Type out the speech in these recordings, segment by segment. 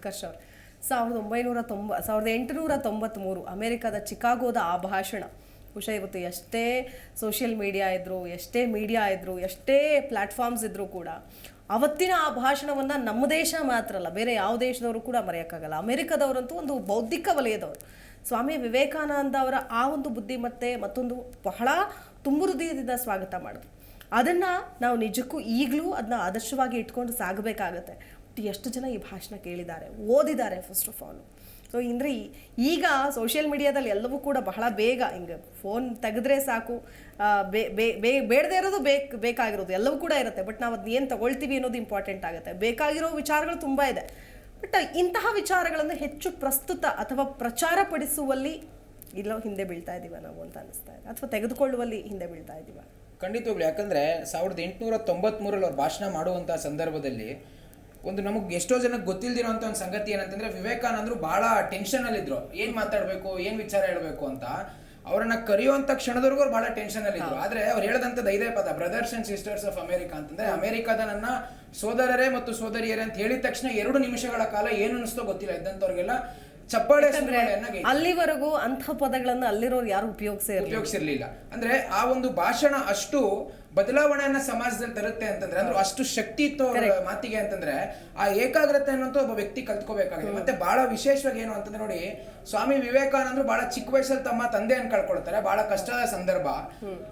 ಉತ್ಕರ್ಷ್ ಅವರು ಸಾವಿರದ ಒಂಬೈನೂರ ತೊಂಬ, ಸಾವಿರದ ಎಂಟುನೂರ ತೊಂಬತ್ತ್ಮೂರು ಅಮೇರಿಕಾದ ಚಿಕಾಗೋದ ಆ ಭಾಷಣ. ಬಹುಶಃ ಇವತ್ತು ಎಷ್ಟೇ ಸೋಷಿಯಲ್ ಮೀಡಿಯಾ ಇದ್ದರು ಎಷ್ಟೇ ಮೀಡಿಯಾ ಇದ್ದರು ಎಷ್ಟೇ ಪ್ಲ್ಯಾಟ್ಫಾರ್ಮ್ಸ್ ಇದ್ದರೂ ಕೂಡ, ಅವತ್ತಿನ ಆ ಭಾಷಣವನ್ನು ನಮ್ಮ ದೇಶ ಮಾತ್ರ ಅಲ್ಲ, ಬೇರೆ ಯಾವ ದೇಶದವರು ಕೂಡ ಮರೆಯೋಕ್ಕಾಗಲ್ಲ. ಅಮೆರಿಕದವರಂತೂ ಒಂದು ಬೌದ್ಧಿಕ ವಲಯದವರು. ಸ್ವಾಮಿ ವಿವೇಕಾನಂದ ಅವರ ಆ ಒಂದು ಬುದ್ಧಿಮತ್ತೆ ಮತ್ತೊಂದು ಬಹಳ ತುಂಬುರುದಯದಿಂದ ಸ್ವಾಗತ ಮಾಡಿದ್ರು. ಅದನ್ನು ನಾವು ನಿಜಕ್ಕೂ ಈಗಲೂ ಅದನ್ನ ಆದರ್ಶವಾಗಿ ಇಟ್ಕೊಂಡು ಸಾಗಬೇಕಾಗತ್ತೆ. ಎಷ್ಟು ಜನ ಈ ಭಾಷಣ ಕೇಳಿದ್ದಾರೆ, ಓದಿದ್ದಾರೆ ಫಸ್ಟ್ ಆಫ್ ಆಲ್ ಸೊ ಅಂದರೆ ಈಗ ಸೋಷಿಯಲ್ ಮೀಡಿಯಾದಲ್ಲಿ ಎಲ್ಲವೂ ಕೂಡ ಬಹಳ ಬೇಗ ಹಿಂಗೆ ಫೋನ್ ತೆಗೆದ್ರೆ ಸಾಕು. ಬೇ, ಬೇ- ಬೇಡದೇ ಇರೋದು ಬೇಕು, ಬೇಕಾಗಿರೋದು ಎಲ್ಲವೂ ಕೂಡ ಇರುತ್ತೆ. ಬಟ್ ನಾವು ಅದನ್ನ ಏನು ತಗೊಳ್ತೀವಿ ಅನ್ನೋದು ಇಂಪಾರ್ಟೆಂಟ್ ಆಗುತ್ತೆ. ಬೇಕಾಗಿರೋ ವಿಚಾರಗಳು ತುಂಬ ಇದೆ. ಬಟ್ ಇಂತಹ ವಿಚಾರಗಳನ್ನು ಹೆಚ್ಚು ಪ್ರಸ್ತುತ ಅಥವಾ ಪ್ರಚಾರಪಡಿಸುವಲ್ಲಿ ಇಲ್ಲೋ ಹಿಂದೆ ಬೀಳ್ತಾ ಇದ್ದೀವ ನಾವು ಅಂತ ಅನಿಸ್ತಾ ಇದೆ. ಅಥವಾ ತೆಗೆದುಕೊಳ್ಳುವಲ್ಲಿ ಹಿಂದೆ ಬೀಳ್ತಾ ಇದ್ದೀವ ಖಂಡಿತವಾಗ್ಲು ಯಾಕಂದ್ರೆ ಸಾವಿರದ ಎಂಟುನೂರ ತೊಂಬತ್ಮೂರಲ್ಲಿ ಅವ್ರು ಭಾಷಣ ಮಾಡುವಂಥ ಸಂದರ್ಭದಲ್ಲಿ ಒಂದು ನಮಗೆ ಎಷ್ಟೋ ಜನಕ್ಕೆ ಗೊತ್ತಿಲ್ದಿರೋಂಥ ಒಂದು ಸಂಗತಿ ಏನಂತಂದ್ರೆ ವಿವೇಕಾನಂದರು ಬಹಳ ಟೆನ್ಷನ್ ಏನು ಏನ್ ಮಾತಾಡ್ಬೇಕು ಏನ್ ವಿಚಾರ ಹೇಳ್ಬೇಕು ಅಂತ. ಅವರನ್ನ ಕರೆಯುವಂತ ಕ್ಷಣದವರೆಗೂ ಅವ್ರು ಬಹಳ ಟೆನ್ಷನ್ ಅಲ್ಲಿ ಇದ್ರು. ಆದ್ರೆ ಅವ್ರು ಹೇಳದಂತದ್ದು ಐದೇ ಪದ brothers and sisters of America ಅಂತಂದ್ರೆ ಅಮೆರಿಕದ ನನ್ನ ಸೋದರರೇ ಮತ್ತು ಸೋದರಿಯರೇ ಅಂತ ಹೇಳಿದ ತಕ್ಷಣ ಎರಡು ನಿಮಿಷಗಳ ಕಾಲ ಏನು ಅನಿಸ್ತೋ ಗೊತ್ತಿಲ್ಲ. ಇದ್ದಂಥವ್ರಿಗೆಲ್ಲ ಚಪ್ಪಾಳೆ. ಅಲ್ಲಿವರೆಗೂ ಅಂತ ಪದಗಳನ್ನು ಅಲ್ಲಿರೋರು ಯಾರು ಉಪಯೋಗಿಸಿ ಉಪಯೋಗಿಸಿರ್ಲಿಲ್ಲ. ಅಂದ್ರೆ ಆ ಒಂದು ಭಾಷಣ ಅಷ್ಟು ಬದಲಾವಣೆಯನ್ನ ಸಮಾಜದಲ್ಲಿ ತರುತ್ತೆ ಅಂತಂದ್ರೆ ಅಂದ್ರೆ ಅಷ್ಟು ಶಕ್ತಿ ಇತ್ತು ಅವ್ರ ಮಾತಿಗೆ ಅಂತಂದ್ರೆ ಆ ಏಕಾಗ್ರತೆ ಅನ್ನೋದು ಒಬ್ಬ ವ್ಯಕ್ತಿ ಕಲ್ತ್ಕೋಬೇಕಾಗಿದೆ ಮತ್ತೆ ಬಹಳ ವಿಶೇಷವಾಗಿ ಏನು ಅಂತಂದ್ರೆ ನೋಡಿ ಸ್ವಾಮಿ ವಿವೇಕಾನಂದರು ಬಹಳ ಚಿಕ್ಕ ವಯಸ್ಸಲ್ಲಿ ತಮ್ಮ ತಂದೆಯನ್ನು ಕಳ್ಕೊಳ್ತಾರೆ ಬಹಳ ಕಷ್ಟದ ಸಂದರ್ಭ.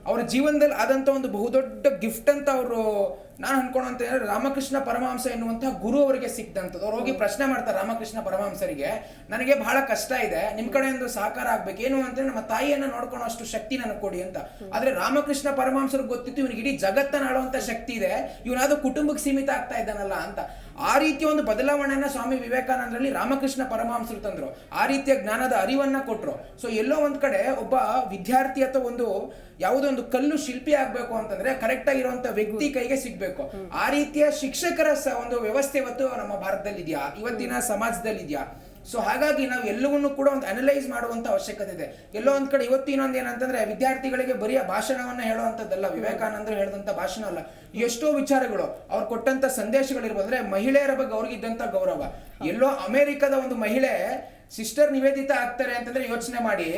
ಅವ್ರ ಜೀವನದಲ್ಲಿ ಆದಂತ ಒಂದು ಬಹುದೊಡ್ಡ ಗಿಫ್ಟ್ ಅಂತ ಅವರು ನಾನು ಅನ್ಕೊಂಡಂತ ಹೇಳಿದ್ರೆ ರಾಮಕೃಷ್ಣ ಪರಮಹಂಸ ಎನ್ನುವಂತಹ ಗುರು ಅವರಿಗೆ ಸಿಕ್ತಂಥದ್ದು ಅವ್ರು ಹೋಗಿ ಪ್ರಶ್ನೆ ಮಾಡ್ತಾರೆ ರಾಮಕೃಷ್ಣ ಪರಮಹಂಸರಿಗೆ ನನಗೆ ಬಹಳ ಕಷ್ಟ ಇದೆ ನಿಮ್ ಕಡೆಯಿಂದ ಸಹಕಾರ ಆಗ್ಬೇಕು ಏನು ಅಂತ ನಮ್ಮ ತಾಯಿಯನ್ನ ನೋಡ್ಕೊಳ್ಳೋ ಅಷ್ಟು ಶಕ್ತಿ ನನಗೆ ಕೊಡಿ ಅಂತ. ಆದ್ರೆ ರಾಮಕೃಷ್ಣ ಪರಮಹಂಸರಿಗೆ ಗೊತ್ತಿತ್ತು ಇವನಿಗೆ ಇಡೀ ಜಗತ್ತನ್ನು ಆಡುವಂಥ ಶಕ್ತಿ ಇದೆ. ಇವನಾದ ಕುಟುಂಬಕ್ಕೆ ಸೀಮಿತ ಆಗ್ತಾ ಇದ್ದಾನಲ್ಲ ಅಂತ. ಆ ರೀತಿಯ ಒಂದು ಬದಲಾವಣೆಯನ್ನ ಸ್ವಾಮಿ ವಿವೇಕಾನಂದರಲ್ಲಿ ರಾಮಕೃಷ್ಣ ಪರಮಹಂಸರು ತಂದರು. ಆ ರೀತಿಯ ಜ್ಞಾನದ ಅರಿವನ್ನ ಕೊಟ್ಟರು ಸೊ ಎಲ್ಲೋ ಒಂದು ಕಡೆ ಒಬ್ಬ ವಿದ್ಯಾರ್ಥಿ ಅಥವಾ ಒಂದು ಯಾವುದೋ ಒಂದು ಕಲ್ಲು ಶಿಲ್ಪಿ ಆಗ್ಬೇಕು ಅಂತಂದ್ರೆ ಕರೆಕ್ಟ್ ಆಗಿರುವಂತ ವ್ಯಕ್ತಿ ಕೈಗೆ ಸಿಗ್ಬೇಕು. ಆ ರೀತಿಯ ಶಿಕ್ಷಕರ ಒಂದು ವ್ಯವಸ್ಥೆ ಇವತ್ತು ನಮ್ಮ ಭಾರತದಲ್ಲಿ ಇದೆಯಾ ಇವತ್ತಿನ ಸಮಾಜದಲ್ಲಿ ಇದೆಯಾ ಸೊ ಹಾಗಾಗಿ ನಾವು ಎಲ್ಲವನ್ನೂ ಕೂಡ ಒಂದು ಅನಲೈಸ್ ಮಾಡುವಂಥ ಅವಶ್ಯಕತೆ ಇದೆ. ಎಲ್ಲೋ ಒಂದು ಕಡೆ ಇವತ್ತು ಇನ್ನೊಂದು ಏನಂತಂದ್ರೆ ವಿದ್ಯಾರ್ಥಿಗಳಿಗೆ ಬರೀ ಭಾಷಣವನ್ನು ಹೇಳುವಂತದ್ದಲ್ಲ. ವಿವೇಕಾನಂದರು ಹೇಳಿದಂಥ ಭಾಷಣ ಅಲ್ಲ. ಎಷ್ಟೋ ವಿಚಾರಗಳು ಅವ್ರು ಕೊಟ್ಟಂತ ಸಂದೇಶಗಳಿರ್ಬೋದ್ರೆ ಅಂದ್ರೆ ಮಹಿಳೆಯರ ಬಗ್ಗೆ ಅವ್ರಿಗಿದ್ದಂಥ ಗೌರವ. ಎಲ್ಲೋ ಅಮೆರಿಕದ ಒಂದು ಮಹಿಳೆ ಸಿಸ್ಟರ್ ನಿವೇದಿತ ಆಗ್ತಾರೆ ಅಂತಂದ್ರೆ ಯೋಚನೆ ಮಾಡಿ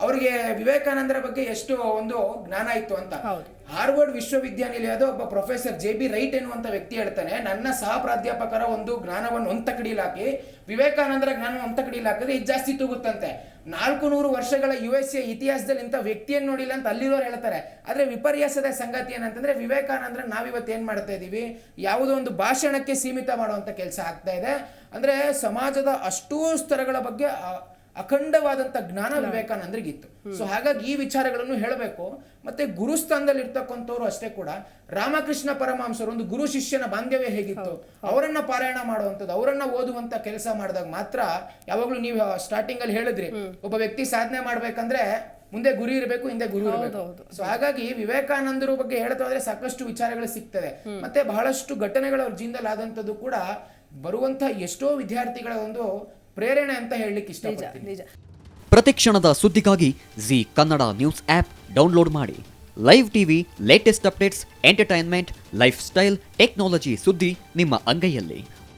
ಅವರಿಗೆ ವಿವೇಕಾನಂದರ ಬಗ್ಗೆ ಎಷ್ಟು ಒಂದು ಜ್ಞಾನ ಇತ್ತು ಅಂತ. ಹೌದು. ಹಾರ್ವರ್ಡ್ ವಿಶ್ವವಿದ್ಯಾನಿಲಯದ ಒಬ್ಬ ಪ್ರೊಫೆಸರ್ ಜೆ ಬಿ ರೈಟ್ ಎನ್ನುವಂತ ವ್ಯಕ್ತಿ ಹೇಳ್ತಾನೆ ನನ್ನ ಸಹ ಪ್ರಾಧ್ಯಾಪಕರ ಒಂದು ಜ್ಞಾನವನ್ನು ಒಂತ ಕಡಿಲಾಕಿ ವಿವೇಕಾನಂದರ ಜ್ಞಾನ ಒಂತ ಕಡಿಲಾಕಿದ್ರೆ ಇದು ಜಾಸ್ತಿ ತೂಗುತ್ತಂತೆ. ನಾಲ್ಕು ನೂರು ವರ್ಷಗಳ ಯು ಎಸ್ ಎ ಇತಿಹಾಸದಲ್ಲಿ ಇಂಥ ವ್ಯಕ್ತಿಯನ್ನು ನೋಡಿಲ್ಲ ಅಂತ ಅಲ್ಲಿರೋರು ಹೇಳ್ತಾರೆ. ಆದ್ರೆ ವಿಪರ್ಯಾಸದ ಸಂಗತಿ ಏನಂತಂದ್ರೆ ವಿವೇಕಾನಂದ್ರ ನಾವಿವತ್ತು ಏನು ಮಾಡ್ತಾ ಇದ್ದೀವಿ ಯಾವುದೋ ಒಂದು ಭಾಷಣಕ್ಕೆ ಸೀಮಿತ ಮಾಡುವಂಥ ಕೆಲಸ ಆಗ್ತಾ ಇದೆ. ಅಂದ್ರೆ ಸಮಾಜದ ಅಷ್ಟೂ ಸ್ತರಗಳ ಬಗ್ಗೆ ಅಖಂಡವಾದಂತ ಜ್ಞಾನ ವಿವೇಕಾನಂದರಿಗಿತ್ತು. ಸೊ ಹಾಗಾಗಿ ಈ ವಿಚಾರಗಳನ್ನು ಹೇಳಬೇಕು. ಮತ್ತೆ ಗುರುಸ್ಥಾನದಲ್ಲಿ ಇರ್ತಕ್ಕಂಥವ್ರು ಅಷ್ಟೇ ಕೂಡ ರಾಮಕೃಷ್ಣ ಪರಮಹಂಸರು ಒಂದು ಗುರು ಶಿಷ್ಯನ ಬಾಂಧವ್ಯ ಹೇಗಿತ್ತು? ಅವರನ್ನ ಪಾರಾಯಣ ಮಾಡುವಂಥದ್ದು ಅವರನ್ನ ಓದುವಂತ ಕೆಲಸ ಮಾಡಿದಾಗ ಮಾತ್ರ ಯಾವಾಗಲೂ ನೀವು ಸ್ಟಾರ್ಟಿಂಗ್ ಅಲ್ಲಿ ಹೇಳಿದ್ರಿ ಒಬ್ಬ ವ್ಯಕ್ತಿ ಸಾಧನೆ ಮಾಡ್ಬೇಕಂದ್ರೆ ಮುಂದೆ ಗುರಿ ಇರಬೇಕು ಹಿಂದೆ ಗುರು ಇರಬೇಕು. ಸೊ ಹಾಗಾಗಿ ವಿವೇಕಾನಂದರು ಬಗ್ಗೆ ಹೇಳ್ತಾ ಹೋದ್ರೆ ಸಾಕಷ್ಟು ವಿಚಾರಗಳು ಸಿಗ್ತದೆ. ಮತ್ತೆ ಬಹಳಷ್ಟು ಘಟನೆಗಳು ಅವ್ರ ಜೀವನದಲ್ಲಿ ಆದಂಥದ್ದು ಕೂಡ ಬರುವಂತ ಎಷ್ಟೋ ವಿದ್ಯಾರ್ಥಿಗಳ ಒಂದು ಪ್ರೇರಣೆ ಅಂತ ಹೇಳಲಿಕ್ಕೆ ಇಷ್ಟ ಇಷ್ಟಪಡ್ತೀನಿ. ನಿಜ. ಪ್ರತಿಕ್ಷಣದ ಸುದ್ದಿಗಾಗಿ Zee Kannada news app download ಮಾಡಿ. Live TV latest updates entertainment lifestyle technology ಸುದ್ದಿ ನಿಮ್ಮ ಅಂಗೈಯಲ್ಲಿ.